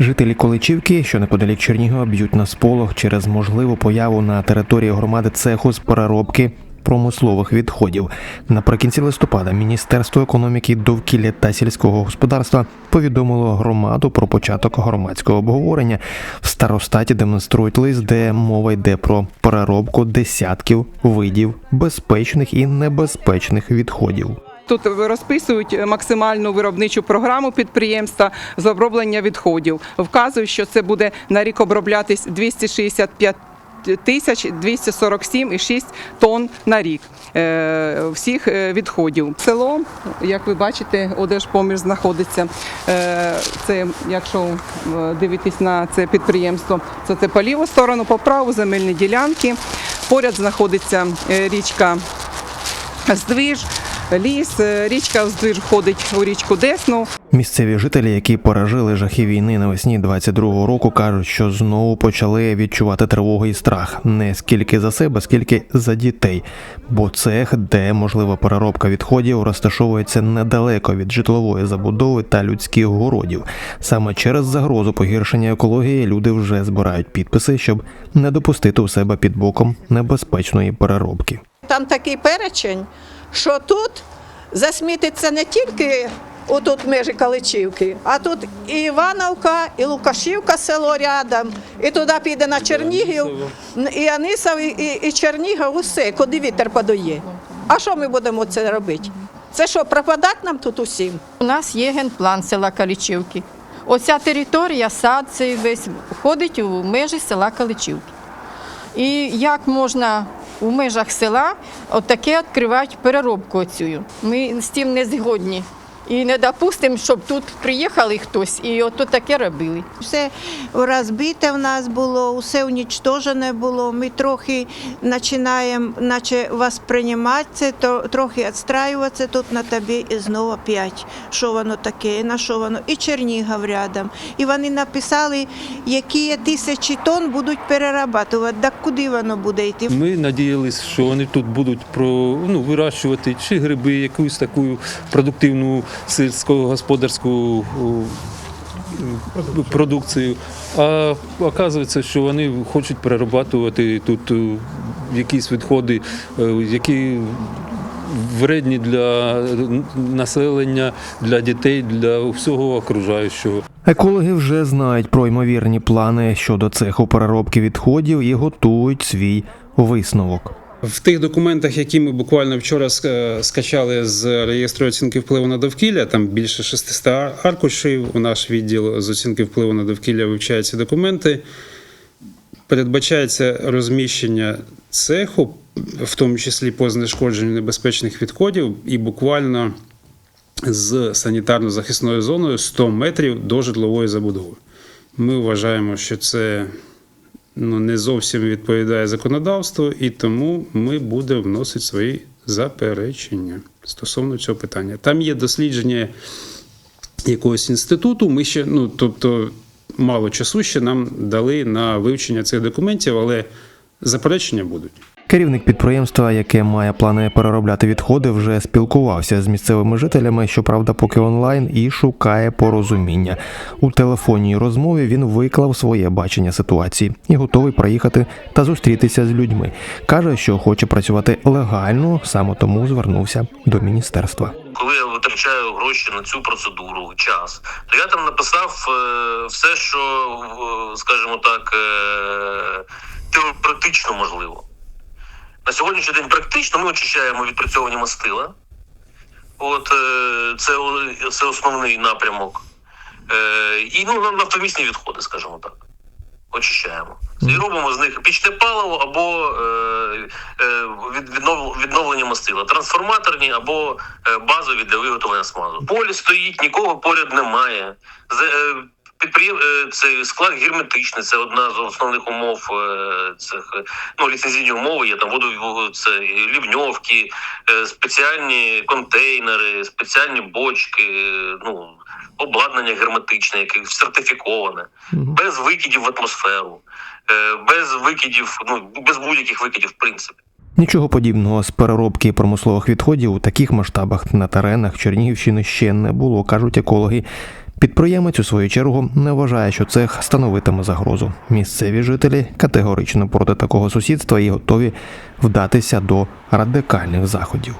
Жителі Количівки, що неподалік Чернігова, б'ють на сполох через можливу появу на території громади цеху з переробки промислових відходів. Наприкінці листопада Міністерство економіки, довкілля та сільського господарства повідомило громаду про початок громадського обговорення. В старостаті демонструють лист, де мова йде про переробку десятків видів безпечних і небезпечних відходів. Тут розписують максимальну виробничу програму підприємства з оброблення відходів. Вказують, що це буде на рік оброблятись 265 тисяч 247,6 тонн на рік е, всіх е, відходів. Село, як ви бачите, Одержпоміж знаходиться. Е, Це, якщо е, дивитись на це підприємство, це, це по ліву сторону, по праву земельні ділянки. Поряд знаходиться е, річка Здвиж, ліс, Е, річка Здвиж входить у річку Десну. Місцеві жителі, які пережили жахи війни навесні 22-го року, кажуть, що знову почали відчувати тривогу і страх не скільки за себе, скільки за дітей. Бо цех, де можлива переробка відходів, розташовується недалеко від житлової забудови та людських городів. Саме через загрозу погіршення екології люди вже збирають підписи, щоб не допустити у себе під боком небезпечної переробки. Там такий перечень, що тут засмітиться не тільки отут межі Каличівки, а тут і Івановка, і Лукашівка село рядом, і туди піде на Чернігів, і Анисов, і, і, і Чернігів, усе, куди вітер подує. А що ми будемо це робити? Це що, пропадати нам тут усім? У нас є генплан села Каличівки. Оця територія, сад цей весь входить у межі села Каличівки. І як можна у межах села отаке відкривають переробку оцю? Ми з тим не згодні. І не допустимо, щоб тут приїхали хтось і ото таке робили. Все розбите в нас було, все унічтожене було. Ми трохи починаємо, наче вас приймати це, то, трохи відстраюватися тут на тобі і знову опять. Що воно таке, і на що воно, і Чернігів рядом. І вони написали, які тисячі тонн будуть перерабатувати. Так куди воно буде йти? Ми надіялися, що вони тут будуть про ну вирощувати чи гриби, якусь таку продуктивну сільськогосподарську продукцію. А оказується, що вони хочуть перерабатувати тут е, якісь відходи, е, які вредні для населення, для дітей, для всього окружаючого. Екологи вже знають про ймовірні плани щодо цеху переробки відходів і готують свій висновок. В тих документах, які ми буквально вчора скачали з реєстру оцінки впливу на довкілля, там більше 600 аркушів. У наш відділ з оцінки впливу на довкілля вивчає ці документи. Передбачається розміщення цеху, в тому числі по знешкодженню небезпечних відходів, і буквально з санітарно-захисною зоною 100 метрів до житлової забудови. Ми вважаємо, що це ну, не зовсім відповідає законодавству, і тому ми будемо вносити свої заперечення стосовно цього питання. Там є дослідження якогось інституту. Ми ще, ну тобто, мало часу ще нам дали на вивчення цих документів, але заперечення будуть. Керівник підприємства, яке має плани переробляти відходи, вже спілкувався з місцевими жителями, щоправда, поки онлайн, і шукає порозуміння. У телефонній розмові він виклав своє бачення ситуації і готовий приїхати та зустрітися з людьми. каже, що хоче працювати легально, саме тому звернувся до міністерства. коли я витрачаю гроші на цю процедуру, час, то я там написав е, все, що, е, скажімо так, е, теоретично можливо. На сьогоднішній день практично ми очищаємо відпрацьовані мастила. От е, це, це основний напрямок. Е, і ну, нафтомісні відходи, скажімо так. Очищаємо. І робимо з них пічне паливо або е, е, від, віднов, відновлення мастила, трансформаторні або е, базові для виготовлення смазу. Полі стоїть, нікого поряд немає. Підприєм... е, це склад герметичний, це одна з основних умов е, цих ну, ліцензійні умови. Є там воду, це лівньовки, е, спеціальні контейнери, спеціальні бочки, ну обладнання герметичне, яке сертифіковане, без викидів в атмосферу, без викидів, ну без будь-яких викидів, в принципі. Нічого подібного з переробки промислових відходів у таких масштабах на теренах Чернігівщини ще не було, кажуть екологи. Підприємець у свою чергу не вважає, що цех становитиме загрозу. Місцеві жителі категорично проти такого сусідства і готові вдатися до радикальних заходів.